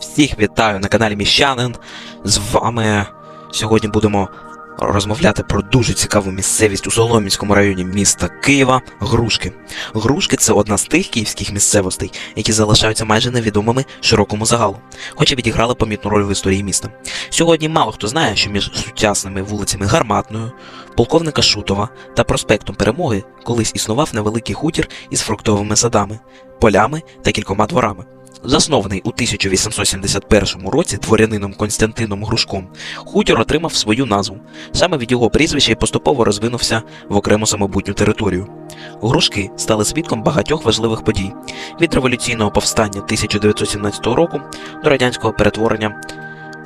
Всіх вітаю на каналі Міщанин. З вами сьогодні будемо розмовляти про дуже цікаву місцевість у Соломінському районі міста Києва Грушки. Грушки це одна з тих київських місцевостей, які залишаються майже невідомими широкому загалу, хоча відіграли помітну роль в історії міста. Сьогодні мало хто знає, що між сучасними вулицями Гарматною, полковника Шутова та проспектом Перемоги колись існував невеликий хутір із фруктовими садами, полями та кількома дворами. Заснований у 1871 році дворянином Константином Грушком, хутір отримав свою назву. Саме від його прізвища і поступово розвинувся в окрему самобутню територію. Грушки стали свідком багатьох важливих подій від революційного повстання 1917 року до радянського перетворення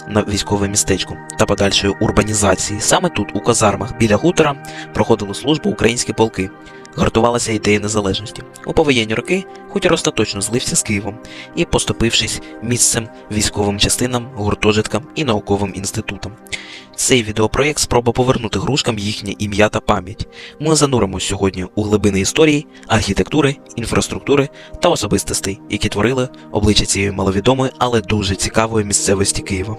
на військове містечко та подальшої урбанізації. Саме тут, у казармах біля хутора, проходили службу українські полки. Гартувалася ідея незалежності. У повоєнні роки хутір остаточно злився з Києвом і, поступившись місцем військовим частинам, гуртожиткам і науковим інститутам. Цей відеопроєкт спроба повернути грушкам їхнє ім'я та пам'ять. Ми зануримось сьогодні у глибини історії, архітектури, інфраструктури та особистостей, які творили обличчя цієї маловідомої, але дуже цікавої місцевості Києва.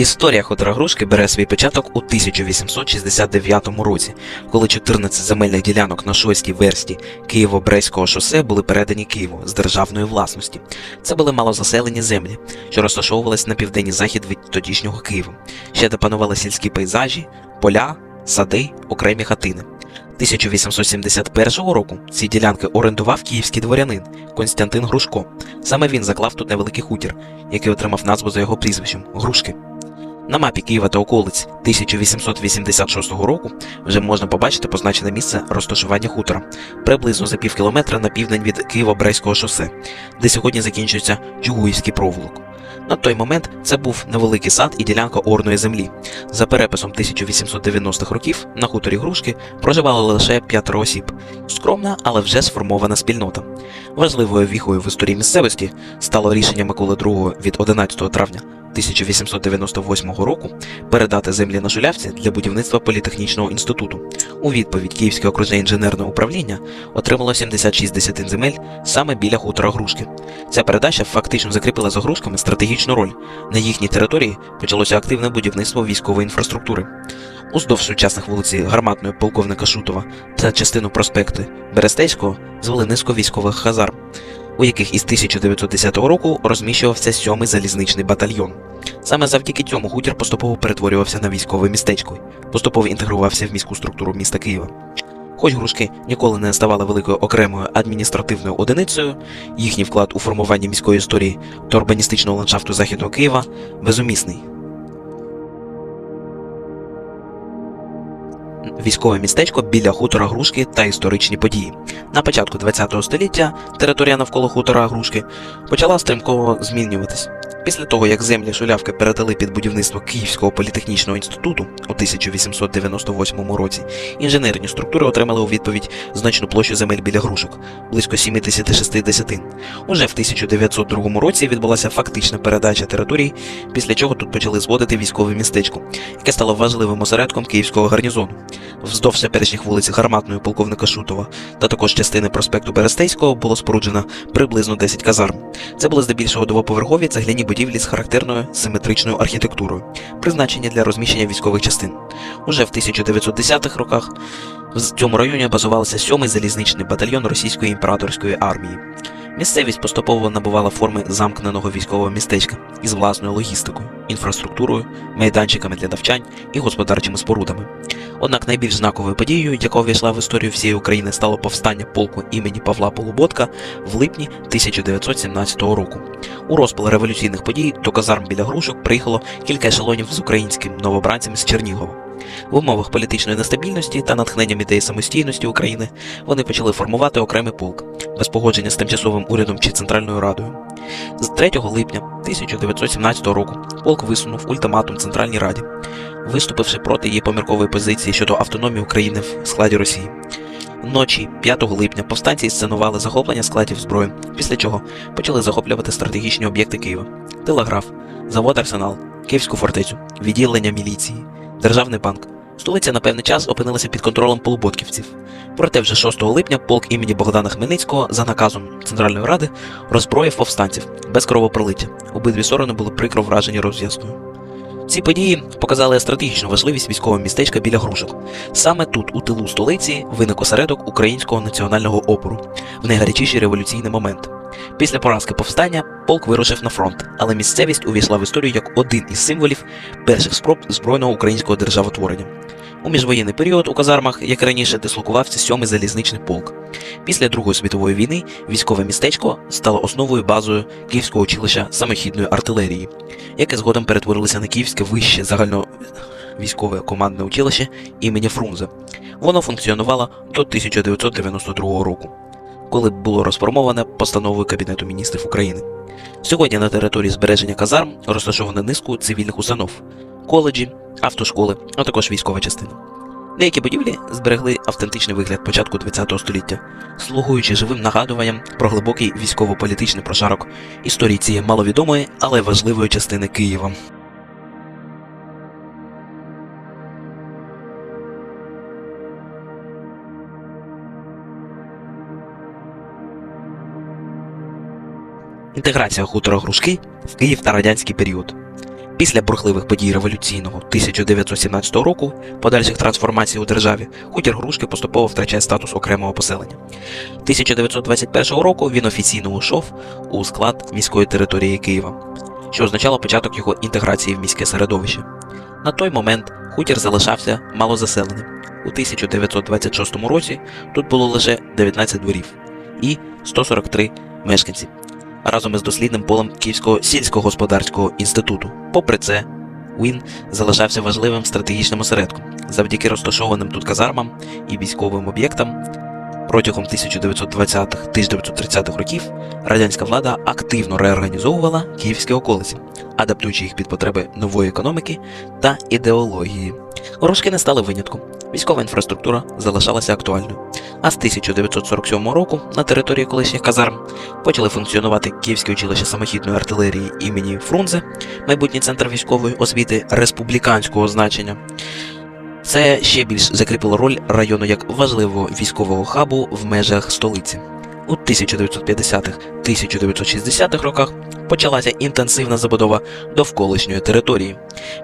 Історія хутора Грушки бере свій початок у 1869 році, коли 14 земельних ділянок на шостій версті Києво-Брестського шосе були передані Києву з державної власності. Це були малозаселені землі, що розташовувались на південний захід від тодішнього Києва. Ще де панували сільські пейзажі, поля, сади, окремі хатини. 1871 року ці ділянки орендував київський дворянин Константин Грушко. Саме він заклав тут невеликий хутір, який отримав назву за його прізвищем Грушки. На мапі Києва та околиць 1886 року вже можна побачити позначене місце розташування хутора приблизно за пів кілометра на південь від Києво-Брестського шосе, де сьогодні закінчується Чугуївський провулок. На той момент це був невеликий сад і ділянка орної землі. За переписом 1890-х років на хуторі Грушки проживало лише п'ятеро осіб. Скромна, але вже сформована спільнота. Важливою віхою в історії місцевості стало рішення Миколи II від 11 травня 1898 року передати землі на Шулявці для будівництва політехнічного інституту. У відповідь Київське окружне інженерне управління отримало 76 десятин земель саме біля хутора Грушки. Ця передача фактично закріпила за грушками стратегічну роль. На їхній території почалося активне будівництво військової інфраструктури. Уздовж сучасних вулиці Гарматної полковника Шутова та частину проспекту Берестейського звели низку військових хазарм, у яких із 1910 року розміщувався сьомий залізничний батальйон. Саме завдяки цьому хутір поступово перетворювався на військове містечко, поступово інтегрувався в міську структуру міста Києва. Хоч грушки ніколи не ставали великою окремою адміністративною одиницею, їхній вклад у формування міської історії та урбаністичного ландшафту Західного Києва безумісний. Військове містечко біля хутора Грушки та історичні події. На початку ХХ століття територія навколо хутора Грушки почала стрімко змінюватись. Після того, як землі Шулявки передали під будівництво Київського політехнічного інституту у 1898 році, інженерні структури отримали у відповідь значну площу земель біля грушок близько 76 десятин. Уже в 1902 році відбулася фактична передача територій, після чого тут почали зводити військове містечко, яке стало важливим осередком київського гарнізону. Вздовж теперішніх вулиць Гарматної полковника Шутова та також частини проспекту Берестейського було споруджено приблизно 10 казарм. Це були здебільшого двоповерхові цегляні будівлі з характерною симетричною архітектурою, призначені для розміщення військових частин. Уже в 1910-х роках в цьому районі базувався сьомий залізничний батальйон російської імператорської армії. Місцевість поступово набувала форми замкненого військового містечка із власною логістикою, інфраструктурою, майданчиками для навчань і господарчими спорудами. Однак найбільш знаковою подією, яка увійшла в історію всієї України, стало повстання полку імені Павла Полуботка в липні 1917 року. У розпал революційних подій до казарм біля грушок приїхало кілька ешелонів з українським новобранцями з Чернігова. В умовах політичної нестабільності та натхненням ідеї самостійності України вони почали формувати окремий полк без погодження з тимчасовим урядом чи Центральною Радою. З 3 липня 1917 року полк висунув ультиматум Центральній Раді, виступивши проти її поміркової позиції щодо автономії України в складі Росії. Ночі 5 липня повстанці сценували захоплення складів зброї, після чого почали захоплювати стратегічні об'єкти Києва: телеграф, завод Арсенал, Київську фортецю, відділення міліції, державний банк. Столиця на певний час опинилася під контролем полуботківців. Проте вже 6 липня полк імені Богдана Хмельницького за наказом Центральної ради роззброїв повстанців без кровопролиття. Обидві сторони були прикро вражені розв'язкою. Ці події показали стратегічну важливість військового містечка біля Грушок. Саме тут, у тилу столиці, виник осередок українського національного опору в найгарячіший революційний момент. Після поразки повстання полк вирушив на фронт, але місцевість увійшла в історію як один із символів перших спроб збройного українського державотворення. У міжвоєнний період у казармах, як раніше, дислокувався 7-й залізничний полк. Після Другої світової війни військове містечко стало основою базою Київського училища самохідної артилерії, яке згодом перетворилося на Київське вище загальновійськове командне училище імені Фрунзе. Воно функціонувало до 1992 року, коли було розформоване постановою Кабінету міністрів України. Сьогодні на території збереження казарм розташовано низку цивільних установ, коледжі, автошколи, а також військова частина. Деякі будівлі зберегли автентичний вигляд початку ХХ століття, слугуючи живим нагадуванням про глибокий військово-політичний прошарок історії цієї маловідомої, але важливої частини Києва. Інтеграція хутора Грушки в Київ та радянський період. Після бурхливих подій революційного 1917 року, подальших трансформацій у державі, хутір Грушки поступово втрачає статус окремого поселення. 1921 року він офіційно ушов у склад міської території Києва, що означало початок його інтеграції в міське середовище. На той момент хутір залишався малозаселеним. У 1926 році тут було лише 19 дворів і 143 мешканці разом із дослідним полем Київського сільськогосподарського інституту. Попри це, Уін залишався важливим стратегічним осередком завдяки розташованим тут казармам і військовим об'єктам. Протягом 1920-1930-х років радянська влада активно реорганізовувала київські околиці, адаптуючи їх під потреби нової економіки та ідеології. Грушки не стали винятком. Військова інфраструктура залишалася актуальною. А з 1947 року на території колишніх казарм почали функціонувати Київське училище самохідної артилерії імені Фрунзе, майбутній центр військової освіти республіканського значення. Це ще більш закріпило роль району як важливого військового хабу в межах столиці. У 1950-1960-х роках почалася інтенсивна забудова довколишньої території.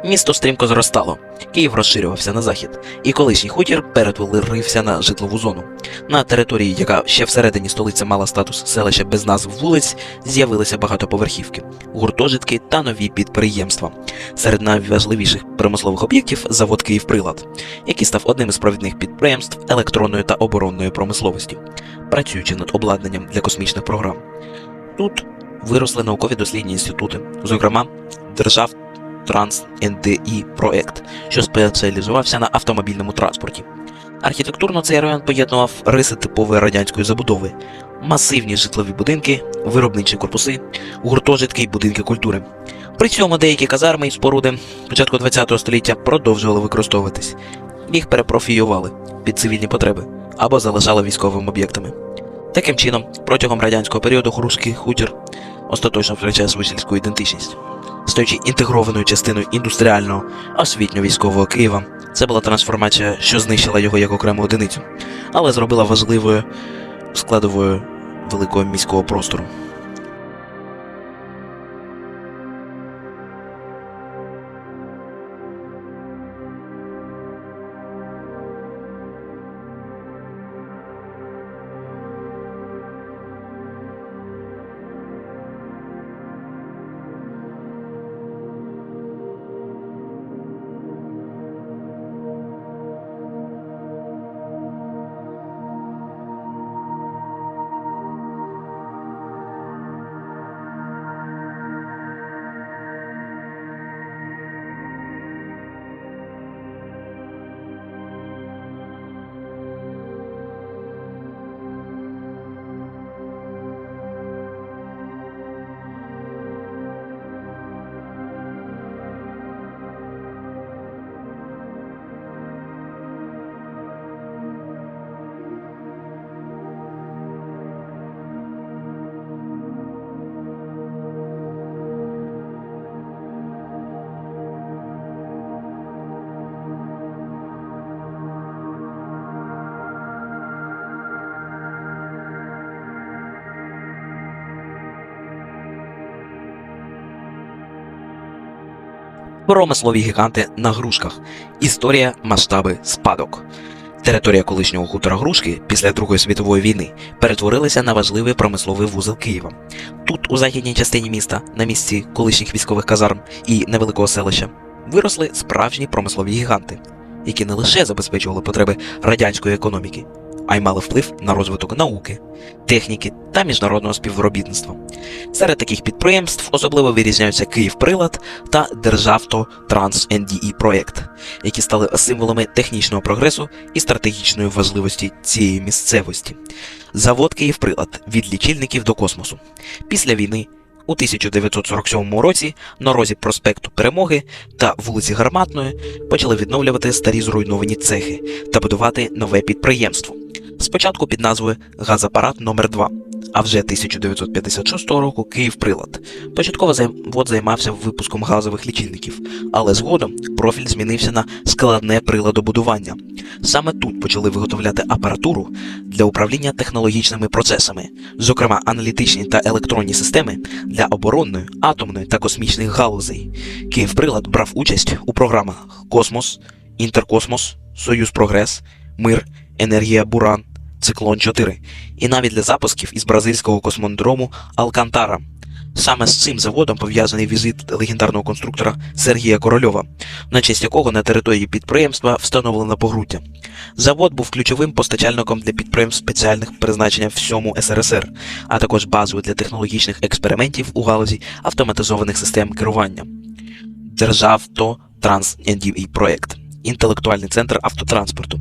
Місто стрімко зростало, Київ розширювався на захід, і колишній хутір перетворився на житлову зону. На території, яка ще всередині столиці мала статус селища без назв вулиць, з'явилися багатоповерхівки, гуртожитки та нові підприємства. Серед найважливіших промислових об'єктів завод Київприлад, який став одним із провідних підприємств електронної та оборонної промисловості, працюючи над обладнанням для космічних програм. Тут виросли наукові дослідні інститути, зокрема, Держав Транс НДІ проект, що спеціалізувався на автомобільному транспорті. Архітектурно цей район поєднував риси типової радянської забудови, масивні житлові будинки, виробничі корпуси, гуртожитки й будинки культури. При цьому деякі казарми і споруди початку ХХ століття продовжували використовуватись, їх перепрофіювали під цивільні потреби або залишали військовими об'єктами. Таким чином, протягом радянського періоду Грушки хутір остаточно втрачає свою сільську ідентичність. Стаючи інтегрованою частиною індустріального освітньо-військового Києва, це була трансформація, що знищила його як окрему одиницю, але зробила важливою складовою великого міського простору. Промислові гіганти на грушках. Історія, масштаби, спадок. Територія колишнього хутора Грушки після Другої світової війни перетворилася на важливий промисловий вузол Києва. Тут, у західній частині міста, на місці колишніх військових казарм і невеликого селища, виросли справжні промислові гіганти, які не лише забезпечували потреби радянської економіки, а й мали вплив на розвиток науки, техніки та міжнародного співробітництва. Серед таких підприємств особливо вирізняються Київприлад та Державто Транс НДІ проєкт, які стали символами технічного прогресу і стратегічної важливості цієї місцевості. Завод Київприлад від лічильників до космосу. Після війни у 1947 році на розі проспекту Перемоги та вулиці Гарматної почали відновлювати старі зруйновані цехи та будувати нове підприємство. Спочатку під назвою Газапарат номер 2 а вже 1956 року Київприлад. Початково завод займався випуском газових лічильників, але згодом профіль змінився на складне приладобудування. Саме тут почали виготовляти апаратуру для управління технологічними процесами, зокрема аналітичні та електронні системи для оборонної, атомної та космічних галузей. Київприлад брав участь у програмах Космос, Інтеркосмос, Союз Прогрес, Мир, Енергія Буран, Циклон 4 і навіть для запусків із бразильського космодрому Алкантара. Саме з цим заводом пов'язаний візит легендарного конструктора Сергія Корольова, на честь якого на території підприємства встановлено погруддя. Завод був ключовим постачальником для підприємств спеціальних призначення всьому СРСР, а також базою для технологічних експериментів у галузі автоматизованих систем керування. Державто Транс проєкт інтелектуальний центр автотранспорту.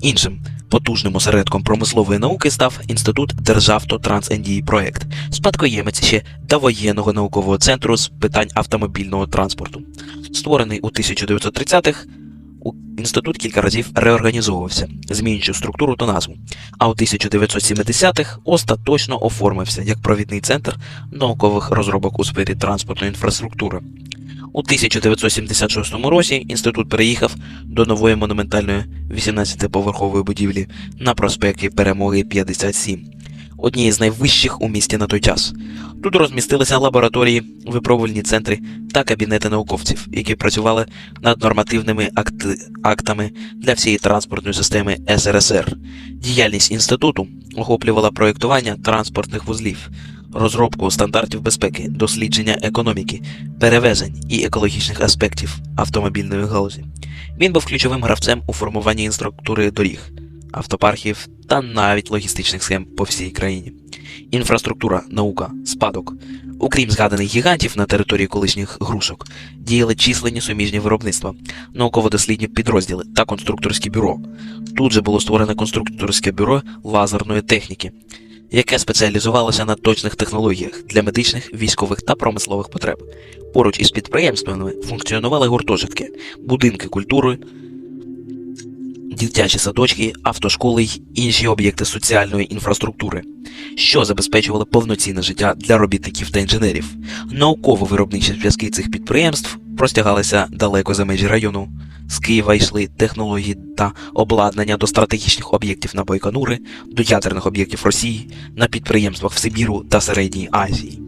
Іншим потужним осередком промислової науки став Інститут Державто Транс NDE проєкт, спадкоємець ще довоєнного наукового центру з питань автомобільного транспорту. Створений у 1930-х, у- інститут кілька разів реорганізовувався, змінюючи структуру та назву. А у 1970-х остаточно оформився як провідний центр наукових розробок у сфері транспортної інфраструктури. У 1976 році інститут переїхав до нової монументальної 18-поверхової будівлі на проспекті Перемоги 57, однієї з найвищих у місті на той час. Тут розмістилися лабораторії, випробувальні центри та кабінети науковців, які працювали над нормативними акти- актами для всієї транспортної системи СРСР. Діяльність інституту охоплювала проєктування транспортних вузлів, розробку стандартів безпеки, дослідження економіки, перевезень і екологічних аспектів автомобільної галузі. Він був ключовим гравцем у формуванні інструктури доріг, автопарків та навіть логістичних схем по всій країні. Інфраструктура, наука, спадок. Окрім згаданих гігантів на території колишніх грушок, діяли численні суміжні виробництва, науково-дослідні підрозділи та конструкторське бюро. Тут же було створене конструкторське бюро лазерної техніки, яке спеціалізувалося на точних технологіях для медичних, військових та промислових потреб. Поруч із підприємствами функціонували гуртожитки, будинки культури, дитячі садочки, автошколи й інші об'єкти соціальної інфраструктури, що забезпечували повноцінне життя для робітників та інженерів. Науково-виробничі зв'язки цих підприємств простягалися далеко за межі району. З Києва йшли технології та обладнання до стратегічних об'єктів на Байконури, до ядерних об'єктів Росії, на підприємствах в Сибіру та Середній Азії.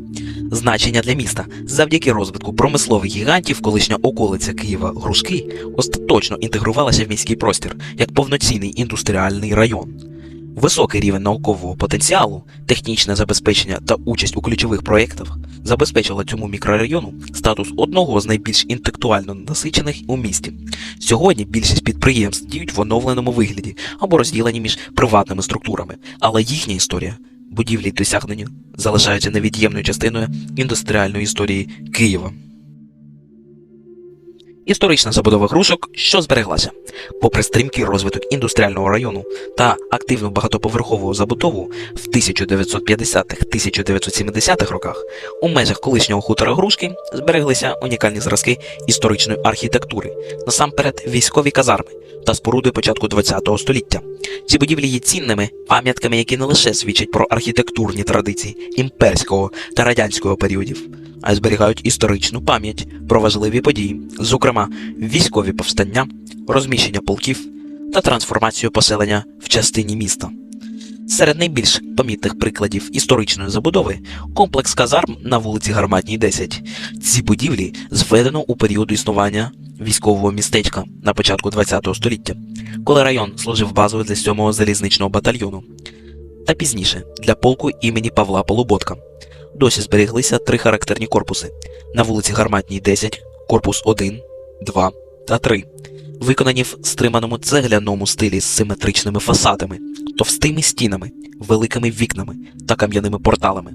Значення для міста завдяки розвитку промислових гігантів, колишня околиця Києва Грушки остаточно інтегрувалася в міський простір як повноцінний індустріальний район. Високий рівень наукового потенціалу, технічне забезпечення та участь у ключових проєктах забезпечила цьому мікрорайону статус одного з найбільш інтелектуально насичених у місті. Сьогодні більшість підприємств діють в оновленому вигляді або розділені між приватними структурами, але їхня історія, будівлі й досягнення залишаються невід'ємною частиною індустріальної історії Києва. Історична забудова грушок, що збереглася. Попри стрімкий розвиток індустріального району та активну багатоповерхову забудову в 1950-1970-х роках у межах колишнього хутора Грушки збереглися унікальні зразки історичної архітектури, насамперед військові казарми та споруди початку ХХ століття. Ці будівлі є цінними пам'ятками, які не лише свідчать про архітектурні традиції імперського та радянського періодів, а й зберігають історичну пам'ять про важливі події, зокрема військові повстання, розміщення полків та трансформацію поселення в частині міста. Серед найбільш помітних прикладів історичної забудови комплекс казарм на вулиці Гарматній 10. Ці будівлі зведено у період існування військового містечка на початку ХХ століття, коли район служив базою для 7-го залізничного батальйону, та пізніше для полку імені Павла Полуботка. Досі зберіглися три характерні корпуси на вулиці Гарматній 10, корпус 1, 2 та 3, виконані в стриманому цегляному стилі з симетричними фасадами, товстими стінами, великими вікнами та кам'яними порталами.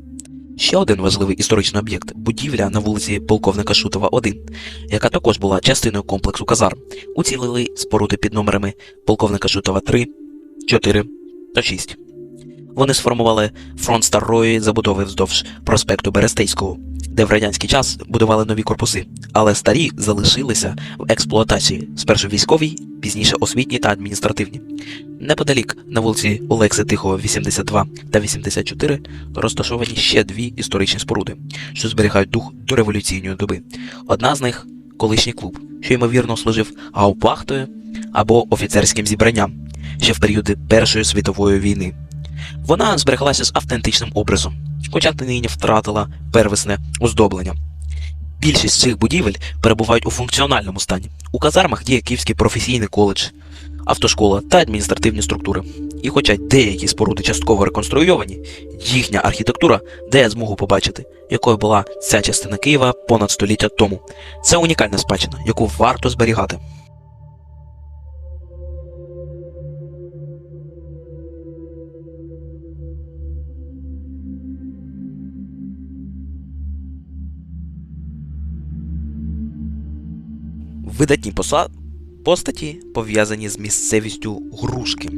Ще один важливий історичний об'єкт будівля на вулиці Полковника Шутова 1, яка також була частиною комплексу казарм. Уцілили споруди під номерами Полковника Шутова 3, 4 та 6. Вони сформували фронт старої забудови вздовж проспекту Берестейського, де в радянський час будували нові корпуси, але старі залишилися в експлуатації, спершу військовій, пізніше освітні та адміністративні. Неподалік на вулиці Олекси Тихого 82 та 84 розташовані ще дві історичні споруди, що зберігають дух дореволюційної доби. Одна з них колишній клуб, що ймовірно служив гауптвахтою або офіцерським зібранням ще в періоди Першої світової війни. Вона збереглася з автентичним образом, хоча нині втратила первісне оздоблення. Більшість цих будівель перебувають у функціональному стані. У казармах діє Київський професійний коледж, автошкола та адміністративні структури. І хоча деякі споруди частково реконструйовані, їхня архітектура дає змогу побачити, якою була ця частина Києва понад століття тому. Це унікальна спадщина, яку варто зберігати. Видатні постаті пов'язані з місцевістю Грушки.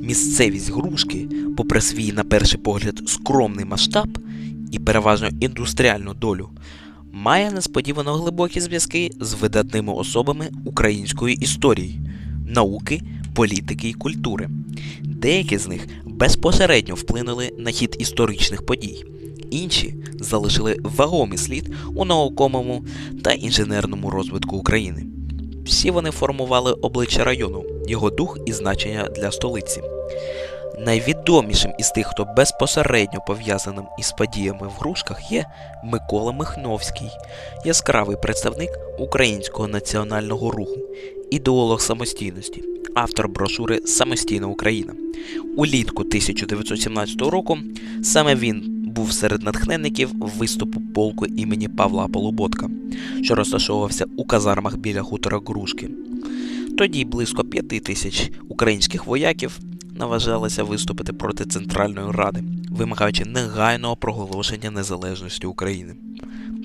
Місцевість Грушки, попри свій, на перший погляд, скромний масштаб і переважно індустріальну долю, має несподівано глибокі зв'язки з видатними особами української історії, науки, політики і культури. Деякі з них безпосередньо вплинули на хід історичних подій, інші залишили вагомий слід у науковому та інженерному розвитку України. Всі вони формували обличчя району, його дух і значення для столиці. Найвідомішим із тих, хто безпосередньо пов'язаним із подіями в Грушках, є Микола Михновський, яскравий представник українського національного руху, ідеолог самостійності, автор брошури Самостійна Україна. Улітку 1917 року саме він був серед натхненників виступу полку імені Павла Полуботка, що розташовувався у казармах біля хутора Грушки. Тоді близько п'яти тисяч українських вояків наважалися виступити проти Центральної Ради, вимагаючи негайного проголошення незалежності України.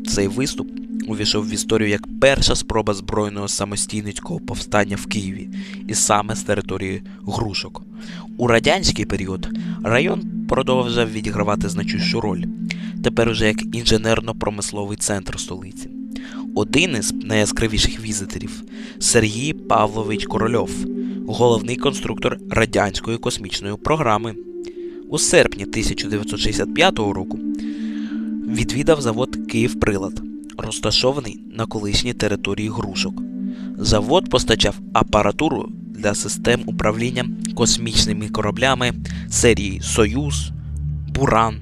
Цей виступ увійшов в історію як перша спроба збройного самостійницького повстання в Києві, і саме з території Грушок. У радянський період район продовжав відігравати значущу роль, тепер уже як інженерно-промисловий центр столиці. Один із найяскравіших візиторів Сергій Павлович Корольов, головний конструктор радянської космічної програми. У серпні 1965 року відвідав завод Київприлад, розташований на колишній території Грушок. Завод постачав апаратуру для систем управління космічними кораблями серії Союз, Буран,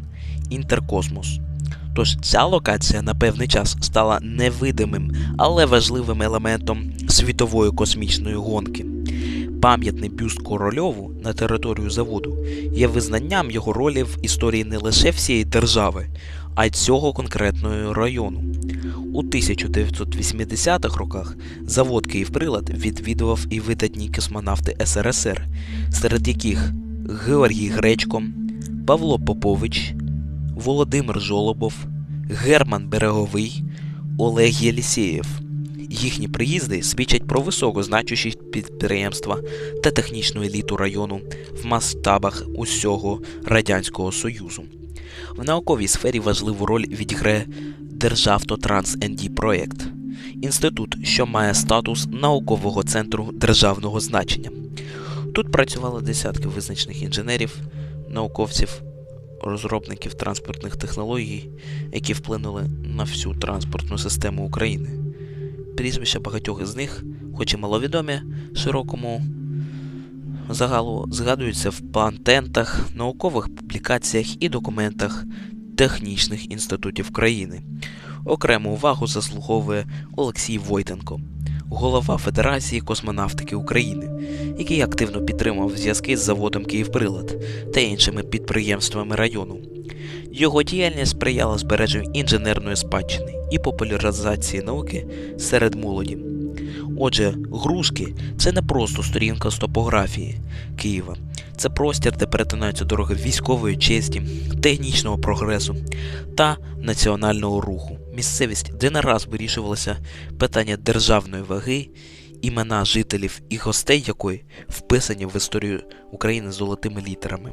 Інтеркосмос. Тож ця локація на певний час стала невидимим, але важливим елементом світової космічної гонки. Пам'ятний бюст корольову на територію заводу є визнанням його ролі в історії не лише всієї держави, а й цього конкретного району. У 1980-х роках завод Київприлад відвідував і видатні космонавти СРСР, серед яких Георгій Гречко, Павло Попович, Володимир Жолобов, Герман Береговий, Олег Єлісєєв. Їхні приїзди свідчать про високу значущість підприємства та технічну еліту району в масштабах усього Радянського Союзу. В науковій сфері важливу роль відіграє Державтотранс НД проєкт інститут, що має статус наукового центру державного значення. Тут працювали десятки визначених інженерів, науковців, розробників транспортних технологій, які вплинули на всю транспортну систему України. Прізвища багатьох із них, хоч і маловідомі широкому загалу згадуються в патентах, наукових публікаціях і документах технічних інститутів країни. Окрему увагу заслуговує Олексій Войтенко, голова Федерації космонавтики України, який активно підтримував зв'язки з заводом Київприлад та іншими підприємствами району. Його діяльність сприяла збереженню інженерної спадщини і популяризації науки серед молоді. Отже, грушки це не просто сторінка з топографії Києва, це простір, де перетинаються дороги військової честі, технічного прогресу та національного руху. Місцевість, де не раз вирішувалося питання державної ваги, імена жителів і гостей якої вписані в історію України золотими літерами.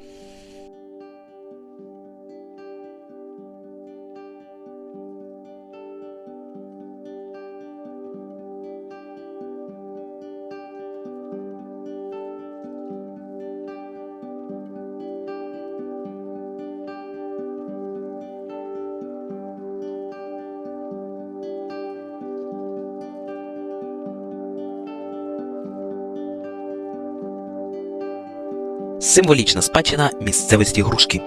Символічна спадщина місцевості Грушки.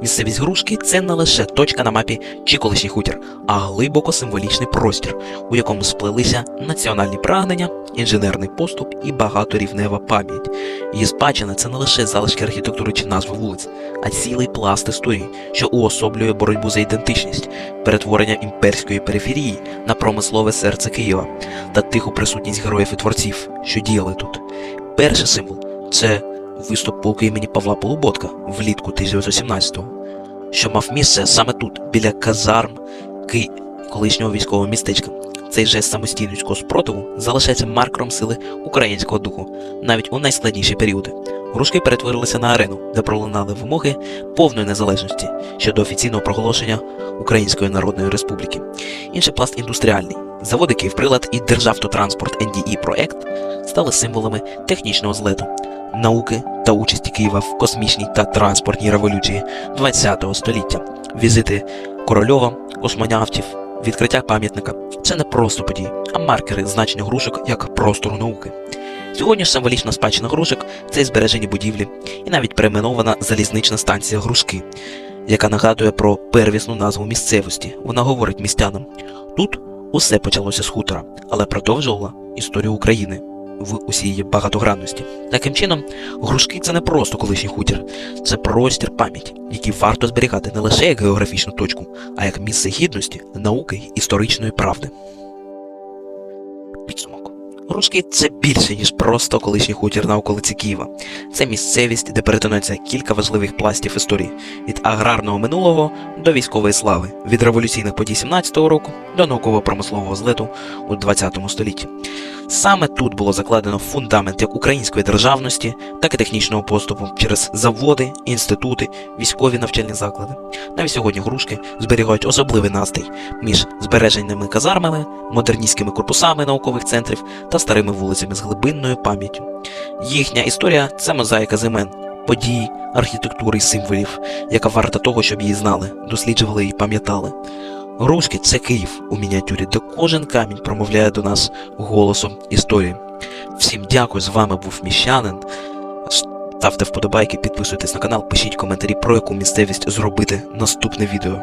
Місцевість Грушки це не лише точка на мапі чи колишній хутір, а глибоко символічний простір, у якому сплелися національні прагнення, інженерний поступ і багаторівнева пам'ять. Її спадщина це не лише залишки архітектури чи назви вулиць, а цілий пласт історії, що уособлює боротьбу за ідентичність, перетворення імперської периферії на промислове серце Києва та тиху присутність героїв і творців, що діяли тут. Перший символ це виступ полку імені Павла Полуботка влітку 1917-го, що мав місце саме тут, біля казарм Ки... колишнього військового містечка. Цей жест самостійницького спротиву залишається маркером сили українського духу навіть у найскладніші періоди. Грушки перетворилися на арену, де пролунали вимоги повної незалежності щодо офіційного проголошення Української Народної Республіки. Інший пласт індустріальний. Заводи Київприлад і Державтотранспорт NDE проект стали символами технічного злету, науки та участі Києва в космічній та транспортній революції ХХ століття. Візити Корольова, космонавтів, відкриття пам'ятника це не просто події, а маркери значення грушок як простору науки. Сьогодні ж символічна спадщина грушок це і збережені будівлі, і навіть перейменована залізнична станція Грушки, яка нагадує про первісну назву місцевості. Вона говорить містянам: тут усе почалося з хутора, але продовжувала історію України в усій її багатогранності. Таким чином, грушки це не просто колишній хутір, це простір пам'яті, який варто зберігати не лише як географічну точку, а як місце гідності, науки історичної правди. Підсумок. Грушки це більше, ніж просто колишній хутір на околиці Києва. Це місцевість, де перетинаються кілька важливих пластів історії від аграрного минулого до військової слави, від революційних подій 17-го року до науково-промислового злету у 20 столітті. Саме тут було закладено фундамент як української державності, так і технічного поступу через заводи, інститути, військові навчальні заклади. Навіть сьогодні грушки зберігають особливий настрій між збереженими казармами, модерністськими корпусами наукових центрів та старими вулицями з глибинною пам'яттю. Їхня історія це мозаїка з імен, подій, архітектури і символів, яка варта того, щоб її знали, досліджували і пам'ятали. Грушки це Київ у мініатюрі, де кожен камінь промовляє до нас голосом історії. Всім дякую, з вами був міщанин. Ставте вподобайки, підписуйтесь на канал, пишіть коментарі, про яку місцевість зробити наступне відео.